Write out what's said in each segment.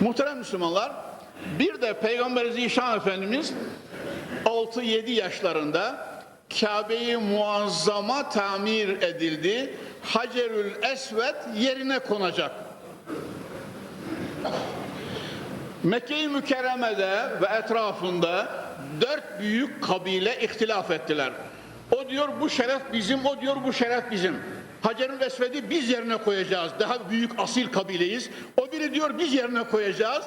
Muhterem Müslümanlar, bir de Peygamber Zişan Efendimiz 6-7 yaşlarında Kabe-i Muazzama tamir edildi. Hacerül Esved yerine konacak. Mekke-i Mükerreme'de ve etrafında dört büyük kabile ihtilaf ettiler. O diyor bu şeref bizim, o diyor bu şeref bizim. Hacerül Esved'i biz yerine koyacağız. Daha büyük asil kabileyiz. O biri diyor biz yerine koyacağız.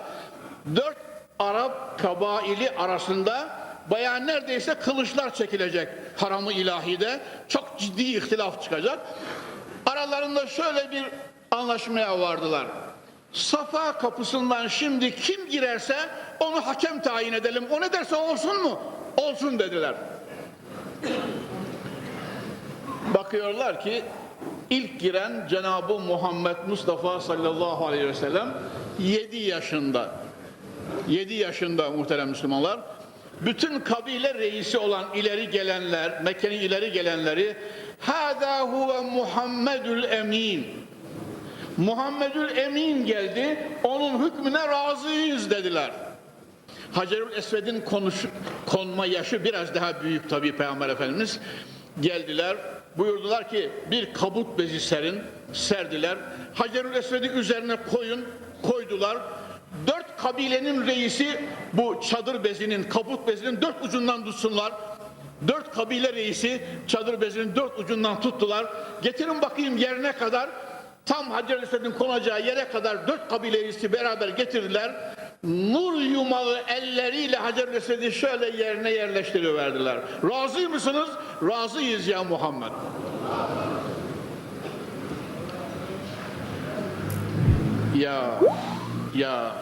Dört Arap kabaili arasında bayağı neredeyse kılıçlar çekilecek haramı ilahide. Çok ciddi ihtilaf çıkacak. Aralarında şöyle bir anlaşmaya vardılar. Safa kapısından şimdi kim girerse onu hakem tayin edelim. O ne derse olsun mu? Olsun dediler. Bakıyorlar ki ilk giren Cenab-ı Muhammed Mustafa sallallahu aleyhi ve sellem 7 yaşında. 7 yaşında muhterem Müslümanlar. Bütün kabile reisi olan ileri gelenler, Mekke'nin ileri gelenleri Hâdâ huve Muhammedül Emin. Muhammedül Emin geldi, onun hükmüne razıyız dediler. Hacerül Esved'in konuş, konma yaşı biraz daha büyük tabii Peygamber Efendimiz. Geldiler, buyurdular ki bir kabut bezi serin, serdiler. Hacerül Esved'i üzerine koyun, koydular. Dört kabilenin reisi bu çadır bezinin, kabut bezinin dört ucundan tutsunlar. Dört kabile reisi çadır bezinin dört ucundan tuttular. Getirin bakayım yerine kadar. Tam Hacer Esved'in konacağı yere kadar dört kabile reisi beraber getirdiler. Nur yumağı elleriyle Hacer Esved'i şöyle yerine yerleştiriverdiler. Razı mısınız? Razıyız ya Muhammed. Ya, ya